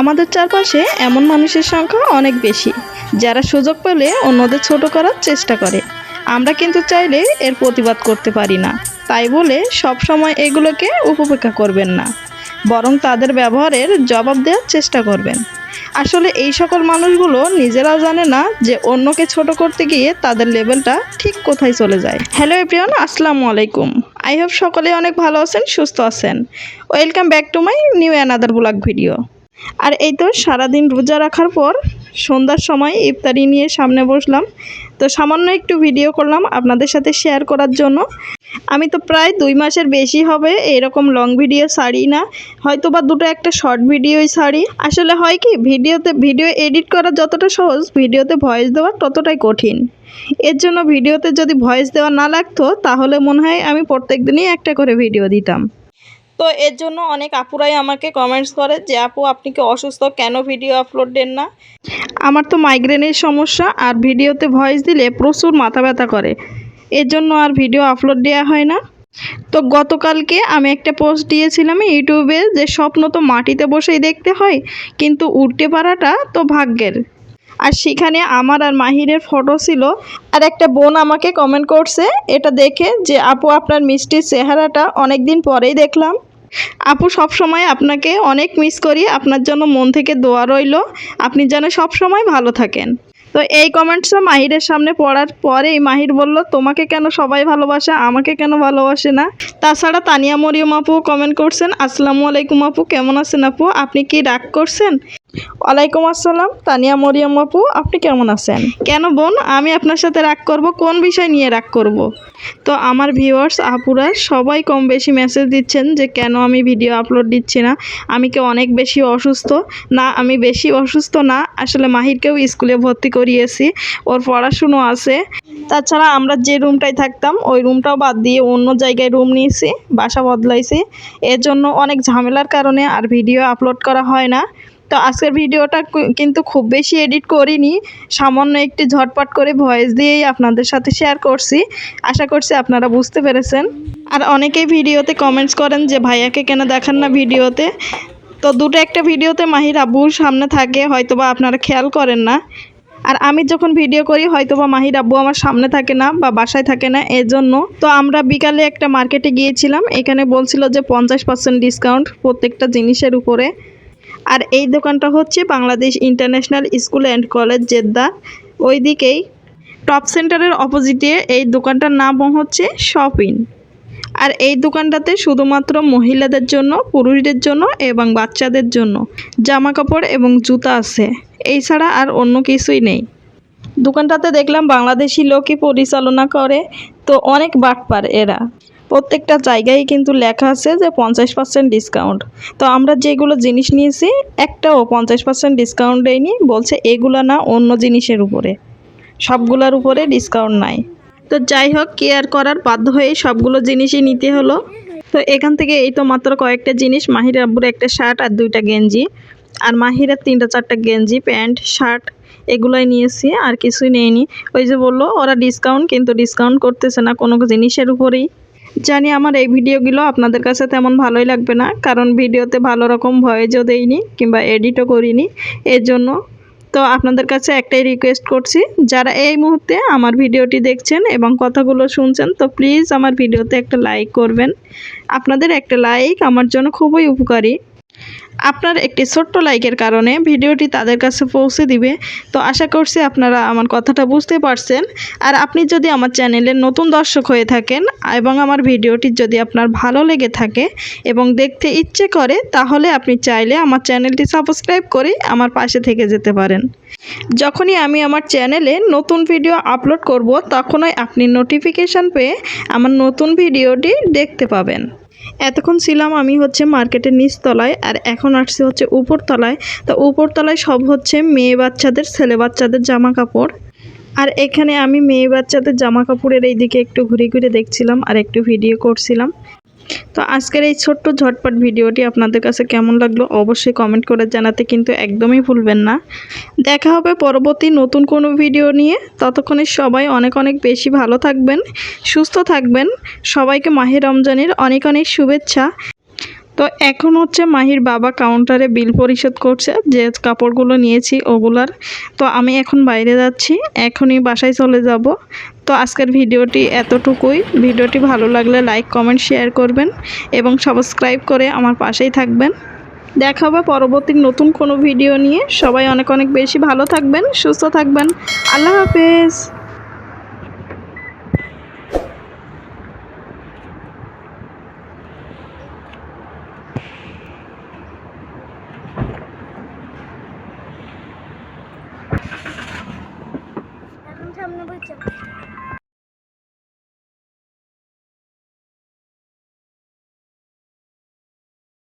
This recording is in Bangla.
আমাদের চারপাশে এমন মানুষের সংখ্যা অনেক বেশি, যারা সুযোগ পেলে অন্যদের ছোট করার চেষ্টা করে। আমরা কিন্তু চাইলে এর প্রতিবাদ করতে পারি না। তাই বলে সব সময় এগুলোকে উপেক্ষা করবেন না, বরং তাদের ব্যবহারের জবাব দেওয়ার চেষ্টা করবেন। আসলে এই সকল মানুষগুলো নিজেরাও জানে না যে অন্যকে ছোট করতে গিয়ে তাদের লেভেলটা ঠিক কোথায় চলে যায়। হ্যালো এভরিওয়ান, আসসালামু আলাইকুম। আই হোপ সকলে অনেক ভালো আছেন, সুস্থ আছেন। Welcome back to my new another blog video. আর এই তো সারাদিন রোজা রাখার পর সন্ধ্যার সময় ইফতারি নিয়ে সামনে বসলাম। তো সামান্য একটু ভিডিও করলাম আপনাদের সাথে শেয়ার করার জন্য। আমি তো প্রায় দুই মাসের বেশি হবে, এরকম লং ভিডিও ছাড়ি না। হয়তো বা দুটো একটা শর্ট ভিডিওই ছাড়ি। আসলে হয় কি ভিডিওতে ভিডিও এডিট করা যতটা সহজ ভিডিওতে ভয়েস দেওয়া ততটাই কঠিন। এর জন্য ভিডিওতে যদি ভয়েস দেওয়া না লাগতো, তাহলে মনে হয় আমি প্রত্যেক দিনই একটা করে ভিডিও দিতাম। তো এর জন্য অনেক আপুরাই আমাকে কমেন্টস করে যে, আপু, আপনি কি অসুস্থ? কেন ভিডিও আপলোড দেন না? আমার তো মাইগ্রেনের সমস্যা আর ভিডিওতে ভয়েস দিলে প্রচুর মাথা ব্যথা করে। এর জন্য আর ভিডিও আপলোড দেওয়া হয় না। তো গতকালকে আমি একটা পোস্ট দিয়েছিলাম ইউটিউবে যে, স্বপ্ন তো মাটিতে বসেই দেখতে হয়, কিন্তু উঠতে পারাটা তো ভাগ্যের। আর সেখানে আমার আর মাহিরের ফটো ছিল। আর একটা বোন আমাকে কমেন্ট করছে, এটা দেখে যে, আপু, আপনার মিষ্টির চেহারাটা অনেক দিন পরেই দেখলাম। আপু, সব সময় আপনাকে অনেক মিস করি। আপনার জন্য মন থেকে দোয়া রইল। আপনি যেন সব সময় ভালো থাকেন। তো এই কমেন্টসটা মাহিরের সামনে পড়ার পরেই মাহির বলল, তোমাকে কেন সবাই ভালোবাসে? আমাকে কেন ভালোবাসে না? তাছাড়া তানিয়া মরিয়ম আপু কমেন্ট করছেন, আসসালামু আলাইকুম আপু, কেমন আছেন আপু? আপনি কি রাগ করছেন? ওয়ালাইকুম আসসালাম। তানিয়া মরিয়ম আপু আপনি কেমন আছেন? কেন বোন? আমি আপনার সাথে রাগ করব কোন বিষয় নিয়ে রাগ করব? তো আমার ভিউয়ার্স আপুরা সবাই কম বেশি মেসেজ দিচ্ছেন যে কেন আমি ভিডিও আপলোড দিচ্ছি না? আমি কি অনেক বেশি অসুস্থ? না আমি বেশি অসুস্থ না। আসলে মাহিরকেও স্কুলে ভর্তি করিয়েছি ওর পড়াশুনো আছে। তাছাড়া আমরা যে রুমটায় থাকতাম ওই রুমটাও বাদ দিয়ে অন্য জায়গায় রুম নিয়েছি বাসা বদলাইছি। এর জন্য অনেক ঝামেলার কারণে আর ভিডিও আপলোড করা হয় না। তো আজকের ভিডিওটা কিন্তু খুব বেশি এডিট করিনি। সামান্য একটি ঝটপট করে ভয়েস দিয়েই আপনাদের সাথে শেয়ার করছি। আশা করছি আপনারা বুঝতে পেরেছেন। আর অনেকেই ভিডিওতে কমেন্টস করেন যে, ভাইয়াকে কেন দেখান না ভিডিওতে? তো দুটো একটা ভিডিওতে মাহির আব্বুর সামনে থাকে, হয়তোবা আপনারা খেয়াল করেন না। আর আমি যখন ভিডিও করি হয়তো বা মাহির আব্বু আমার সামনে থাকে না বা বাসায় থাকে না এর জন্য তো আমরা বিকালে একটা মার্কেটে গিয়েছিলাম, এখানে বলছিল যে, পঞ্চাশ পার্সেন্ট ডিসকাউন্ট প্রত্যেকটা জিনিসের উপরে। আর এই দোকানটা হচ্ছে Bangladesh international school and college Jeddah. ওই দিকেই টপ সেন্টারের অপোজিটে এই দোকানটার নাম হচ্ছে শপিং। আর এই দোকানটাতে শুধুমাত্র মহিলাদের জন্য, পুরুষদের জন্য এবং বাচ্চাদের জন্য জামা কাপড় এবং জুতা আছে। এই ছাড়া আর অন্য কিছুই নেই। দোকানটাতে দেখলাম বাংলাদেশি লোকই পরিচালনা করে, তো অনেক বাটপার এরা। প্রত্যেকটা জায়গায় কিন্তু লেখা আছে যে পঞ্চাশ পার্সেন্ট ডিসকাউন্ট তো আমরা যেগুলো জিনিস নিয়েছি, একটাও পঞ্চাশ পার্সেন্ট ডিসকাউন্ট দেয়নি, বলছে এগুলো না অন্য জিনিসের উপরে। সবগুলোর উপরে ডিসকাউন্ট নাই। তো যাই হোক কেয়ার করার বাধ্য হয়ে সবগুলো জিনিসই নিতে হলো। তো এখান থেকে এই তো মাত্র কয়েকটা জিনিস, মাহির আব্বুর একটা শার্ট আর দুইটা গেঞ্জি। আর মাহিরের তিনটা চারটা গেঞ্জি, প্যান্ট শার্ট এগুলোই নিয়েছি, আর কিছুই নেইনি ওই যে বলল, ওরা ডিসকাউন্ট কিন্তু ডিসকাউন্ট করতেছে না কোনো জিনিসের উপরেই। জানি আমার এই ভিডিওগুলো আপনাদের কাছে তেমন ভালোই লাগবে না, কারণ ভিডিওতে ভালো রকম ভয়েজও দেইনি কিংবা এডিটও করিনি এর জন্য তো আপনাদের কাছে একটাই রিকোয়েস্ট করছি, যারা এই মুহূর্তে আমার ভিডিওটি দেখছেন এবং কথাগুলো শুনছেন, তো প্লিজ আমার ভিডিওতে একটা লাইক করবেন। আপনাদের একটা লাইক আমার জন্য খুবই উপকারী। আপনার একটি ছোট্ট লাইকের কারণে ভিডিওটি তাদের কাছে পৌঁছে দিবে। তো আশা করছি আপনারা আমার কথাটা বুঝতে পারছেন। আর আপনি যদি আমার চ্যানেলের নতুন দর্শক হয়ে থাকেন এবং আমার ভিডিওটি যদি আপনার ভালো লেগে থাকে এবং দেখতে ইচ্ছে করে, তাহলে আপনি চাইলে আমার চ্যানেলটি সাবস্ক্রাইব করে আমার পাশে থেকে যেতে পারেন। যখনই আমি আমার চ্যানেলে নতুন ভিডিও আপলোড করব, তখনই আপনি নোটিফিকেশান পেয়ে আমার নতুন ভিডিওটি দেখতে পাবেন। এতক্ষণ ছিলাম আমি হচ্ছে মার্কেটের নিচতলায় আর এখন আসছে হচ্ছে উপরতলায়। তো উপরতলায় সব হচ্ছে মেয়ে বাচ্চাদের, ছেলে বাচ্চাদের জামা কাপড় আর এখানে আমি মেয়ে বাচ্চাদের জামা কাপড়ের এই দিকে একটু ঘুরে ঘুরে দেখছিলাম আর একটু ভিডিও করছিলাম। তো আজকের এই ছোট্ট ঝটপট ভিডিওটি আপনাদের কাছে কেমন লাগল অবশ্যই কমেন্ট করে জানাতে কিন্তু একদমই ভুলবেন না। দেখা হবে পরবর্তী নতুন কোনো ভিডিও নিয়ে। ততক্ষণে সবাই অনেক অনেক বেশি ভালো থাকবেন, সুস্থ থাকবেন। সবাইকে মাহে রমজানের অনেক অনেক শুভেচ্ছা। তো এখন হচ্ছে মাহির বাবা কাউন্টারে বিল পরিশোধ করছে, যে কাপড়গুলো নিয়েছি ওগুলার। তো আমি এখন বাইরে যাচ্ছি, এখনই বাসায় চলে যাব। তো আজকের ভিডিওটি এতটুকুই। ভিডিওটি ভালো লাগলে লাইক কমেন্ট শেয়ার করবেন এবং সাবস্ক্রাইব করে আমার পাশেই থাকবেন। দেখা হবে পরবর্তী নতুন কোনো ভিডিও নিয়ে। সবাই অনেক অনেক বেশি ভালো থাকবেন, সুস্থ থাকবেন। আল্লাহ হাফেজ। এখন সামনে বলছে